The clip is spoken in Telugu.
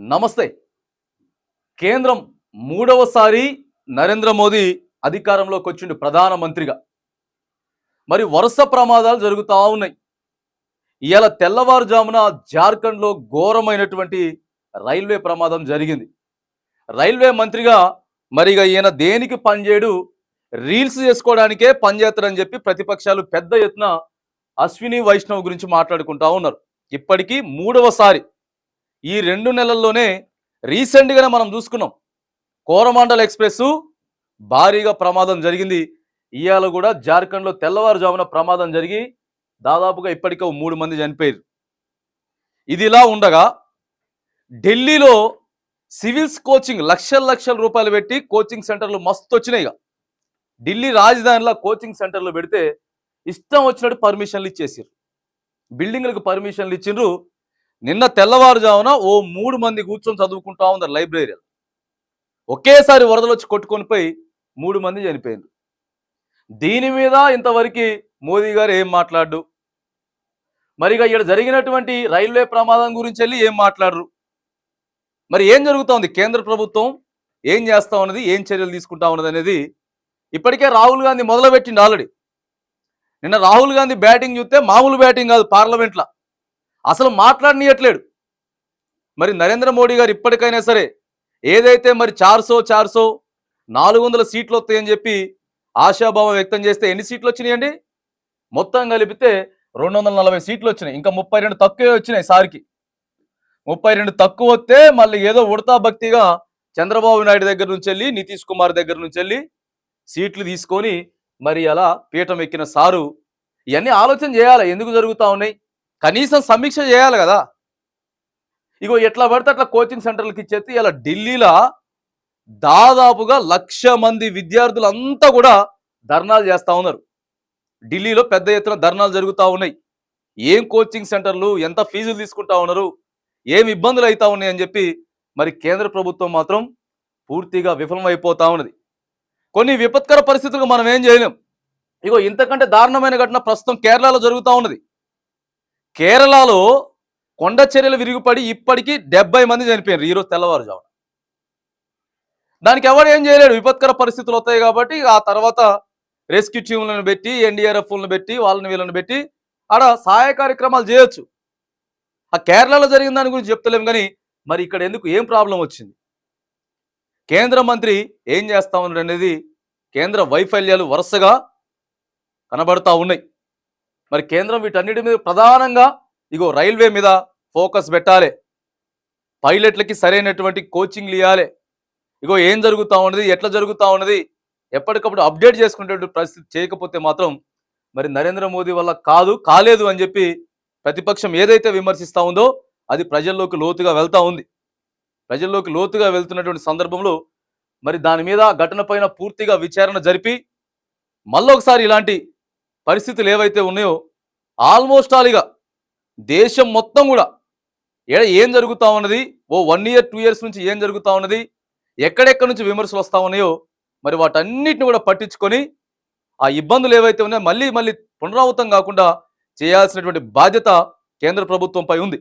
నమస్తే. కేంద్రం మూడవసారి నరేంద్ర మోదీ అధికారంలోకి వచ్చిండు ప్రధానమంత్రిగా. మరి వరుస ప్రమాదాలు జరుగుతూ ఉన్నాయి. ఇవాళ తెల్లవారుజామున జార్ఖండ్లో ఘోరమైనటువంటి రైల్వే ప్రమాదం జరిగింది. రైల్వే మంత్రిగా మరి ఈయన దేనికి పనిచేయడు? రీల్స్ చేసుకోవడానికే పనిచేస్తారని చెప్పి ప్రతిపక్షాలు పెద్ద ఎత్తున అశ్విని వైష్ణవ్ గురించి మాట్లాడుకుంటా ఉన్నారు. ఇప్పటికీ మూడవసారి ఈ రెండు నెలల్లోనే రీసెంట్గానే మనం చూసుకున్నాం. కోరమాండల్ ఎక్స్ప్రెస్ భారీగా ప్రమాదం జరిగింది. ఇవాళ కూడా జార్ఖండ్లో తెల్లవారుజామున ప్రమాదం జరిగి దాదాపుగా ఇప్పటికే మూడు మంది చనిపోయారు. ఇది ఇలా ఉండగా ఢిల్లీలో సివిల్స్ కోచింగ్ లక్షల లక్షల రూపాయలు పెట్టి కోచింగ్ సెంటర్లు మస్తు వచ్చినాయి ఇక. ఢిల్లీ రాజధానిలో కోచింగ్ సెంటర్లు పెడితే ఇష్టం వచ్చినట్టు పర్మిషన్లు ఇచ్చేసారు బిల్డింగ్లకు పర్మిషన్లు ఇచ్చిండ్రు. నిన్న తెల్లవారుజామున ఓ మూడు మంది కూర్చొని చదువుకుంటా ఉన్నారు లైబ్రరీలో. ఒకేసారి వరదలు వచ్చి కొట్టుకొని పోయి మూడు మంది చనిపోయింది దీని మీద ఇంతవరకు మోదీ గారు ఏం మాట్లాడు మరిగా ఇక్కడ జరిగినటువంటి రైల్వే ప్రమాదం గురించి వెళ్ళి ఏం మాట్లాడరు? మరి ఏం జరుగుతోంది కేంద్ర ప్రభుత్వం ఏం చేస్తా ఉన్నది? ఏం చర్యలు తీసుకుంటా ఉన్నది అనేది ఇప్పటికే రాహుల్ గాంధీ మొదలుపెట్టింది ఆల్రెడీ. నిన్న రాహుల్ గాంధీ బ్యాటింగ్ చూస్తే మామూలు బ్యాటింగ్ కాదు పార్లమెంట్లో. అసలు మాట్లాడనీయట్లేడు. మరి నరేంద్ర మోడీ గారు ఇప్పటికైనా సరే ఏదైతే మరి చార్సో చార్సో నాలుగు వందల సీట్లు వస్తాయని చెప్పి ఆశాభావం వ్యక్తం చేస్తే ఎన్ని సీట్లు వచ్చినాయండి? మొత్తం కలిపితే రెండు వందల నలభై సీట్లు వచ్చినాయి. ఇంకా ముప్పై రెండు తక్కువే వచ్చినాయి సార్కి. ముప్పై రెండు తక్కువ వస్తే మళ్ళీ ఏదో ఉడతా భక్తిగా చంద్రబాబు నాయుడు దగ్గర నుంచి వెళ్ళి నితీష్ కుమార్ దగ్గర నుంచి వెళ్ళి సీట్లు తీసుకొని మరి అలా పీఠం ఎక్కిన సారు. ఇవన్నీ ఆలోచన చేయాలి. ఎందుకు జరుగుతూ ఉన్నాయి? కనీసం సమీక్ష చేయాలి కదా. ఇగో ఎట్లా పడితే అట్లా కోచింగ్ సెంటర్లకు ఇచ్చేస్తే ఇలా ఢిల్లీలో దాదాపుగా లక్ష మంది విద్యార్థులంతా కూడా ధర్నాలు చేస్తూ ఉన్నారు. ఢిల్లీలో పెద్ద ఎత్తున ధర్నాలు జరుగుతూ ఉన్నాయి. ఏం కోచింగ్ సెంటర్లు ఎంత ఫీజులు తీసుకుంటా ఉన్నారు ఏం ఇబ్బందులు అవుతా ఉన్నాయి అని చెప్పి మరి కేంద్ర ప్రభుత్వం మాత్రం పూర్తిగా విఫలమైపోతా ఉన్నది. కొన్ని విపత్కర పరిస్థితులకు మనం ఏం చేయలేం. ఇగో ఇంతకంటే దారుణమైన ఘటన ప్రస్తుతం కేరళలో జరుగుతూ ఉన్నది. కేరళలో కొండ చర్యలు విరిగిపడి ఇప్పటికీ డెబ్బై మంది చనిపోయారు ఈరోజు తెల్లవారుజామున. దానికి ఎవరు ఏం చేయలేడు? విపత్కర పరిస్థితులు వస్తాయి కాబట్టి ఆ తర్వాత రెస్క్యూ టీంలను పెట్టి ఎన్డీఆర్ఎఫ్లను పెట్టి వాళ్ళని వీళ్ళని పెట్టి ఆడ సహాయ కార్యక్రమాలు చేయొచ్చు. ఆ కేరళలో జరిగిన దాని గురించి చెప్తలేం కానీ మరి ఇక్కడ ఎందుకు ఏం ప్రాబ్లం వచ్చింది? కేంద్ర మంత్రి ఏం చేస్తా ఉన్నాడు అనేది కేంద్ర వైఫల్యాలు వరుసగా కనబడతా ఉన్నాయి. మరి కేంద్రం వీటన్నిటి మీద ప్రధానంగా ఇగో రైల్వే మీద ఫోకస్ పెట్టాలి. పైలట్లకి సరైనటువంటి కోచింగ్లు ఇవ్వాలి ఇగో ఏం జరుగుతూ ఉన్నది ఎట్లా జరుగుతూ ఉన్నది ఎప్పటికప్పుడు అప్డేట్ చేసుకునేటువంటి పరిస్థితి చేయకపోతే మాత్రం మరి నరేంద్ర మోదీ వల్ల కాదు కాలేదు అని చెప్పి ప్రతిపక్షం ఏదైతే విమర్శిస్తూ ఉందో అది ప్రజల్లోకి లోతుగా వెళ్తూ ఉంది. ప్రజల్లోకి లోతుగా వెళ్తున్నటువంటి సందర్భంలో మరి దాని మీద ఘటన పైన పూర్తిగా విచారణ జరిపి మళ్ళొకసారి ఇలాంటి పరిస్థితులు ఏవైతే ఉన్నాయో ఆల్మోస్ట్ ఆల్గా దేశం మొత్తం కూడా ఏడ ఏం జరుగుతూ ఉన్నది ఓ వన్ ఇయర్ టూ ఇయర్స్ నుంచి ఏం జరుగుతూ ఉన్నది ఎక్కడెక్కడి నుంచి విమర్శలు వస్తూ ఉన్నాయో మరి వాటన్నిటిని కూడా పట్టించుకొని ఆ ఇబ్బందులు ఏవైతే ఉన్నాయో మళ్ళీ మళ్ళీ పునరావృతం కాకుండా చేయాల్సినటువంటి బాధ్యత కేంద్ర ప్రభుత్వంపై ఉంది.